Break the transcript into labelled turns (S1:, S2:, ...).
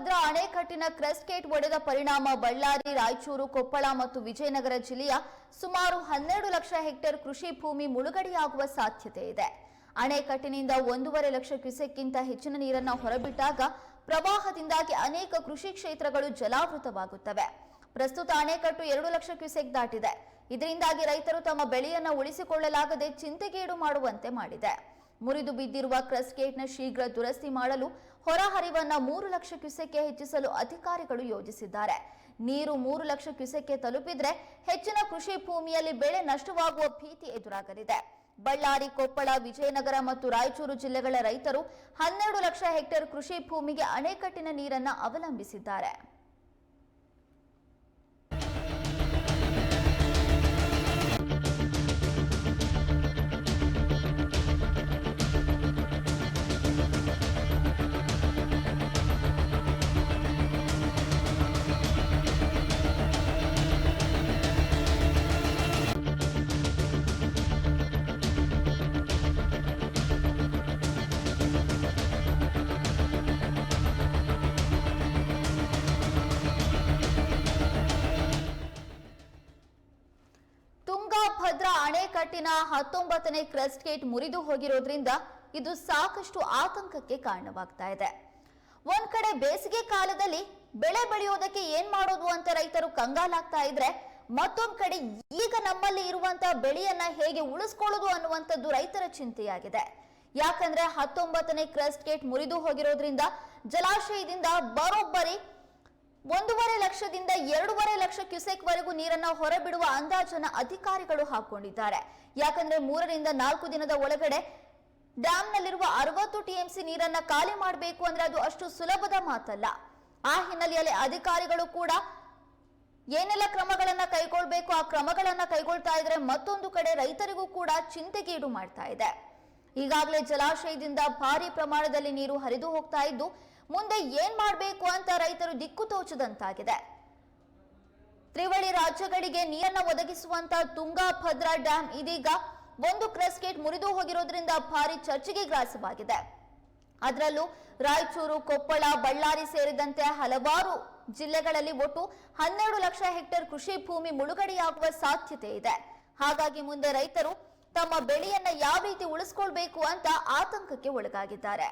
S1: ತುಂಗಾಭದ್ರಾ ಅಣೆಕಟ್ಟಿನ crest gate ಒಡೆದ ಪರಿಣಾಮ ಬಳ್ಳಾರಿ, ರಾಯಚೂರು, ಕೊಪ್ಪಳ ಮತ್ತು ವಿಜಯನಗರ ಜಿಲ್ಲೆಯ ಸುಮಾರು ಹನ್ನೆರಡು ಲಕ್ಷ ಹೆಕ್ಟೇರ್ ಕೃಷಿ ಭೂಮಿ ಮುಳುಗಡೆಯಾಗುವ ಸಾಧ್ಯತೆ ಇದೆ. ಅಣೆಕಟ್ಟಿನಿಂದ ಒಂದೂವರೆ ಲಕ್ಷ ಕ್ಯೂಸೆಕ್ಗಿಂತ ಹೆಚ್ಚಿನ ನೀರನ್ನು ಹೊರಬಿಟ್ಟಾಗ ಪ್ರವಾಹದಿಂದಾಗಿ ಅನೇಕ ಕೃಷಿ ಕ್ಷೇತ್ರಗಳು ಜಲಾವೃತವಾಗುತ್ತವೆ. ಪ್ರಸ್ತುತ ಅಣೆಕಟ್ಟು ಎರಡು ಲಕ್ಷ ಕ್ಯೂಸೆಕ್ ದಾಟಿದೆ. ಇದರಿಂದಾಗಿ ರೈತರು ತಮ್ಮ ಬೆಳೆಯನ್ನು ಉಳಿಸಿಕೊಳ್ಳಲಾಗದೆ ಚಿಂತೆಗೀಡು ಮಾಡುವಂತೆ ಮಾಡಿದೆ. ಮುರಿದು ಬಿದ್ದಿರುವ ಕ್ರಸ್ಟ್ ಗೇಟ್ನ ಶೀಘ್ರ ದುರಸ್ತಿ ಮಾಡಲು ಹೊರಹರಿವನ್ನ ಮೂರು ಲಕ್ಷ ಕ್ಯುಸೆಕ್ಗೆ ಹೆಚ್ಚಿಸಲು ಅಧಿಕಾರಿಗಳು ಯೋಜಿಸಿದ್ದಾರೆ. ನೀರು ಮೂರು ಲಕ್ಷ ಕ್ಯುಸೆಕ್ಗೆ ತಲುಪಿದ್ರೆ ಹೆಚ್ಚಿನ ಕೃಷಿ ಭೂಮಿಯಲ್ಲಿ ಬೆಳೆ ನಷ್ಟವಾಗುವ ಭೀತಿ ಎದುರಾಗಲಿದೆ. ಬಳ್ಳಾರಿ, ಕೊಪ್ಪಳ, ವಿಜಯನಗರ ಮತ್ತು ರಾಯಚೂರು ಜಿಲ್ಲೆಗಳ ರೈತರು ಹನ್ನೆರಡು ಲಕ್ಷ ಹೆಕ್ಟೇರ್ ಕೃಷಿ ಭೂಮಿಗೆ ಅಣೆಕಟ್ಟಿನ ನೀರನ್ನ ಅವಲಂಬಿಸಿದ್ದಾರೆ. ತುಂಗಾಭದ್ರಾ ಅಣೆಕಟ್ಟಿನ ಹತ್ತೊಂಬತ್ತನೇ ಕ್ರೆಸ್ಟ್ ಗೇಟ್ ಮುರಿದು ಹೋಗಿರೋದ್ರಿಂದ ಇದು ಸಾಕಷ್ಟು ಆತಂಕಕ್ಕೆ ಕಾರಣವಾಗ್ತಾ ಇದೆ. ಒಂದ್ ಕಡೆ ಬೇಸಿಗೆ ಕಾಲದಲ್ಲಿ ಬೆಳೆ ಬೆಳೆಯೋದಕ್ಕೆ ಏನ್ ಮಾಡೋದು ಅಂತ ರೈತರು ಕಂಗಾಲಾಗ್ತಾ ಇದ್ರೆ ಮತ್ತೊಂದ್ ಕಡೆ ಈಗ ನಮ್ಮಲ್ಲಿ ಇರುವಂತಹ ಬೆಳೆಯನ್ನ ಹೇಗೆ ಉಳಿಸ್ಕೊಳ್ಳೋದು ಅನ್ನುವಂಥದ್ದು ರೈತರ ಚಿಂತೆಯಾಗಿದೆ. ಯಾಕಂದ್ರೆ ಹತ್ತೊಂಬತ್ತನೇ ಕ್ರೆಸ್ಟ್ ಗೇಟ್ ಮುರಿದು ಹೋಗಿರೋದ್ರಿಂದ ಜಲಾಶಯದಿಂದ ಬರೋಬ್ಬರಿ ಒಂದೂವರೆ ಲಕ್ಷದಿಂದ ಎರಡೂವರೆ ಲಕ್ಷ ಕ್ಯೂಸೆಕ್ ವರೆಗೂ ನೀರನ್ನ ಹೊರಬಿಡುವ ಅಂದಾಜನ್ನ ಅಧಿಕಾರಿಗಳು ಹಾಕೊಂಡಿದ್ದಾರೆ. ಯಾಕಂದ್ರೆ ಮೂರರಿಂದ ನಾಲ್ಕು ದಿನದ ಒಳಗಡೆ ಡ್ಯಾಂನಲ್ಲಿರುವ ಅರವತ್ತು ಟಿಎಂಸಿ ನೀರನ್ನ ಖಾಲಿ ಮಾಡಬೇಕು ಅಂದ್ರೆ ಅದು ಅಷ್ಟು ಸುಲಭದ ಮಾತಲ್ಲ. ಆ ಹಿನ್ನೆಲೆಯಲ್ಲಿ ಅಧಿಕಾರಿಗಳು ಕೂಡ ಏನೆಲ್ಲ ಕ್ರಮಗಳನ್ನ ಕೈಗೊಳ್ಬೇಕು, ಆ ಕ್ರಮಗಳನ್ನ ಕೈಗೊಳ್ತಾ ಇದ್ರೆ ಮತ್ತೊಂದು ಕಡೆ ರೈತರಿಗೂ ಕೂಡ ಚಿಂತೆಗೀಡು ಮಾಡ್ತಾ ಇದೆ. ಈಗಾಗಲೇ ಜಲಾಶಯದಿಂದ ಭಾರಿ ಪ್ರಮಾಣದಲ್ಲಿ ನೀರು ಹರಿದು ಹೋಗ್ತಾ ಇದ್ದು ಮುಂದೆ ಏನ್ ಮಾಡಬೇಕು ಅಂತ ರೈತರು ದಿಕ್ಕು ತೋಚದಂತಾಗಿದೆ. ತ್ರಿವಳಿ ರಾಜ್ಯಗಳಿಗೆ ನೀರನ್ನ ಒದಗಿಸುವಂತ ತುಂಗಾ ಭದ್ರಾ ಡ್ಯಾಂ ಇದೀಗ ಒಂದು ಕ್ರೆಸ್ಕೇಟ್ ಮುರಿದು ಹೋಗಿರೋದ್ರಿಂದ ಭಾರಿ ಚರ್ಚೆಗೆ ಗ್ರಾಸವಾಗಿದೆ. ಅದರಲ್ಲೂ ರಾಯಚೂರು, ಕೊಪ್ಪಳ, ಬಳ್ಳಾರಿ ಸೇರಿದಂತೆ ಹಲವಾರು ಜಿಲ್ಲೆಗಳಲ್ಲಿ ಒಟ್ಟು ಹನ್ನೆರಡು ಲಕ್ಷ ಹೆಕ್ಟೇರ್ ಕೃಷಿ ಭೂಮಿ ಮುಳುಗಡೆಯಾಗುವ ಸಾಧ್ಯತೆ ಇದೆ. ಹಾಗಾಗಿ ಮುಂದೆ ರೈತರು ತಮ್ಮ ಬೆಳೆಯನ್ನ ಯಾವ ರೀತಿ ಉಳಿಸ್ಕೊಳ್ಬೇಕು ಅಂತ ಆತಂಕಕ್ಕೆ ಒಳಗಾಗಿದ್ದಾರೆ.